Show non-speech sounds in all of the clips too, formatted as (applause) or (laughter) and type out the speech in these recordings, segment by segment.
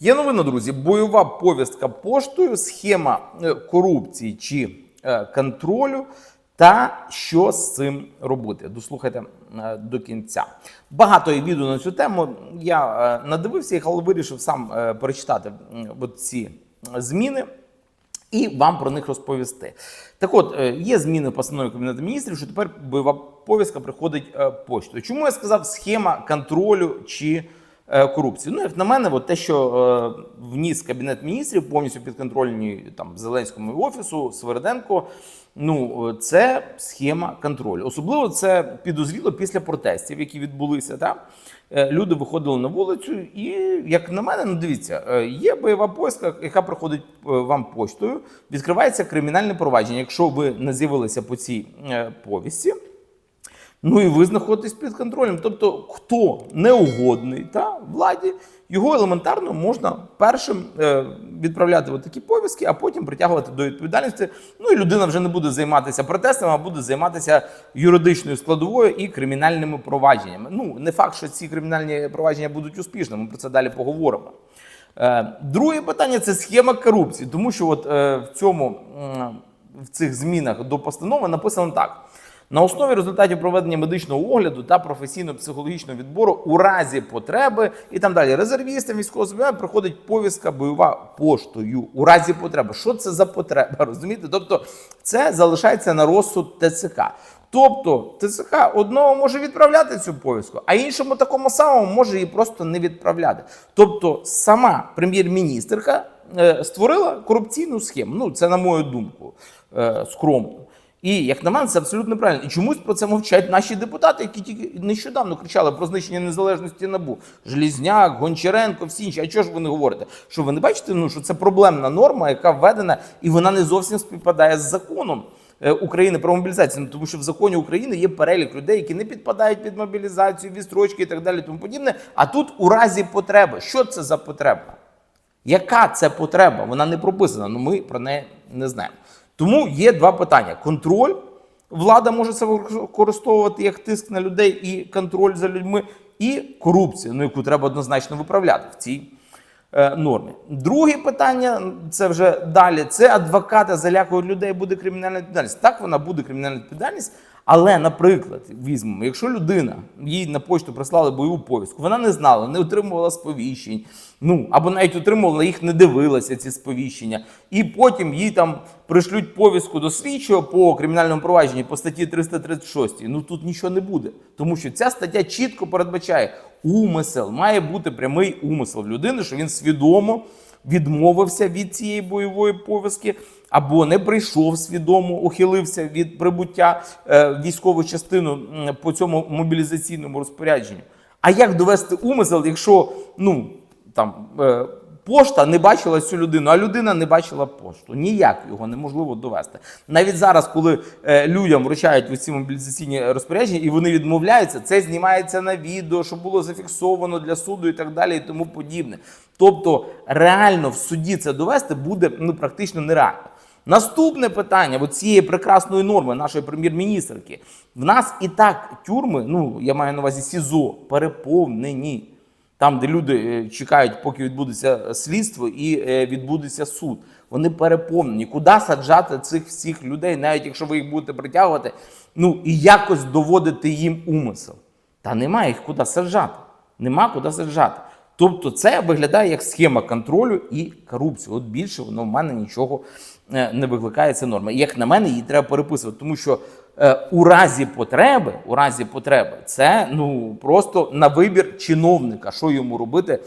Є новина, друзі. Бойова повістка поштою, схема е, корупції чи е, контролю. Та що з цим робити? Дослухайте е, до кінця. Багато є відео на цю тему. Я надивився їх, але вирішив сам перечитати ці зміни і вам про них розповісти. Так от, є зміни в постанові Кабінету міністрів, що тепер бойова повістка приходить е, поштою. Чому я сказав схема контролю чи е, корупції? Ну, як на мене, от те, що е, вніс Кабінет міністрів, повністю підконтрольні там Зеленському офісу, Сверденко. Ну, це схема контролю. Особливо це підозріло після протестів, які відбулися. Та? Е, Люди виходили на вулицю, і як на мене, ну дивіться, є бойова поїздка, яка проходить е, вам поштою. Відкривається кримінальне провадження, якщо ви не з'явилися по цій повісті. Ну і ви знаходитесь під контролем. Тобто, хто неугодний та владі, його елементарно можна першим е, відправляти в такі повістки, а потім притягувати до відповідальності. Ну і людина вже не буде займатися протестами, а буде займатися юридичною складовою і кримінальними провадженнями. Ну не факт, що ці кримінальні провадження будуть успішними. Ми про це далі поговоримо. Е, Друге питання це схема корупції, тому що от е, в цьому в цих змінах до постанови написано так. На основі результатів проведення медичного огляду та професійно-психологічного відбору у разі потреби і там далі резервістам військового зобов'язання приходить повістка бойова поштою у разі потреби. Що це за потреба? (laughs) Розумієте? Тобто це залишається на розсуд ТЦК. Тобто ТЦК одного може відправляти цю повістку, а іншому такому самому може її просто не відправляти. Тобто сама прем'єр-міністрка е, створила корупційну схему. Ну це на мою думку е, скромно. І як на мене, це абсолютно правильно. І чомусь про це мовчать наші депутати, які тільки нещодавно кричали про знищення незалежності набу. Желізняк, Гончаренко, всі інші. А чого ж ви не говорите? Що ви не бачите? Ну що це проблемна норма, яка введена, і вона не зовсім співпадає з законом. е, України про мобілізацію, Ну, тому що в законі України є перелік людей, які не підпадають під мобілізацію, відстрочки і так далі, тому подібне. А тут у разі потреби. Що це за потреба? Яка це потреба? Вона не прописана, але ми про неї не знаємо. Тому є два питання: контроль. Влада може це використовувати як тиск на людей і контроль за людьми, і корупція, ну яку треба однозначно виправляти в цій е, нормі. Друге питання це вже далі. Це адвокати залякують людей, буде кримінальна відповідальність. Так, вона буде кримінальна відповідальність. Але, наприклад, візьмемо, якщо людина їй на почту прислали бойову повістку, вона не знала, не отримувала сповіщень, ну або навіть отримувала їх, не дивилася ці сповіщення, і потім їй там пришлють повістку до слідчого по кримінальному провадженні по статті 336. Ну тут нічого не буде, тому що ця стаття чітко передбачає умисел, має бути прямий умисел людини, що він свідомо відмовився від цієї бойової повістки, або не прийшов свідомо, ухилився від прибуття е, в військову частину по цьому мобілізаційному розпорядженню. А як довести умисел, якщо ну там е, пошта не бачила цю людину, а людина не бачила пошту? Ніяк його неможливо довести. Навіть зараз, коли е, людям вручають ось ці мобілізаційні розпорядження, і вони відмовляються, це знімається на відео, щоб було зафіксовано для суду і так далі, і тому подібне. Тобто, реально в суді це довести буде ну практично нереально. Наступне питання от цієї прекрасної норми нашої прем'єр-міністрки. В нас і так тюрми, ну я маю на увазі СІЗО, переповнені. Там, де люди е, чекають, поки відбудеться слідство і е, відбудеться суд. Вони переповнені. Куди саджати цих всіх людей, навіть якщо ви їх будете притягувати, ну і якось доводити їм умисел. Та немає їх куди саджати. Нема куди саджати. Тобто це виглядає як схема контролю і корупції. От більше воно в мене нічого е, не викликає ця норма. І як на мене, її треба переписувати, тому що у разі потреби, у разі потреби, це ну просто на вибір чиновника, що йому робити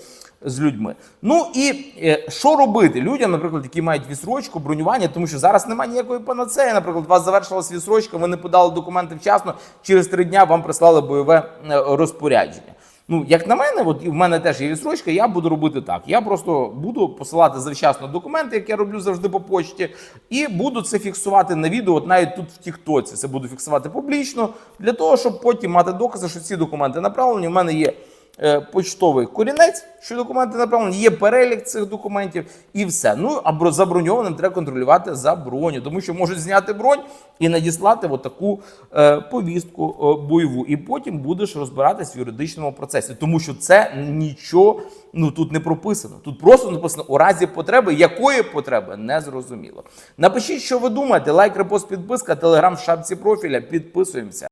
з людьми. Ну і е, що робити людям, наприклад, які мають відсрочку, бронювання, тому що зараз немає ніякої панацеї. Наприклад, у вас завершилась відсрочка, ви не подали документи вчасно. Через три дня вам прислали бойове е, розпорядження. Ну, як на мене, от і в мене теж є відсрочка, я буду робити так. Я просто буду посилати завчасно документи, як я роблю завжди по почті, і буду це фіксувати на відео. От навіть тут в Тіктоці це буду фіксувати публічно, для того, щоб потім мати докази, що ці документи направлені. У мене є почтовий корінець, що документи направлені, є перелік цих документів і все. Ну або заброньованим треба контролювати за броню, тому що можуть зняти бронь і надіслати отаку е, повістку е, бойову. І потім будеш розбиратись в юридичному процесі, тому що це нічого ну тут не прописано. Тут просто написано у разі потреби, якої потреби не зрозуміло. Напишіть, що ви думаєте. Лайк, репост, підписка, телеграм в шапці профіля. Підписуємося.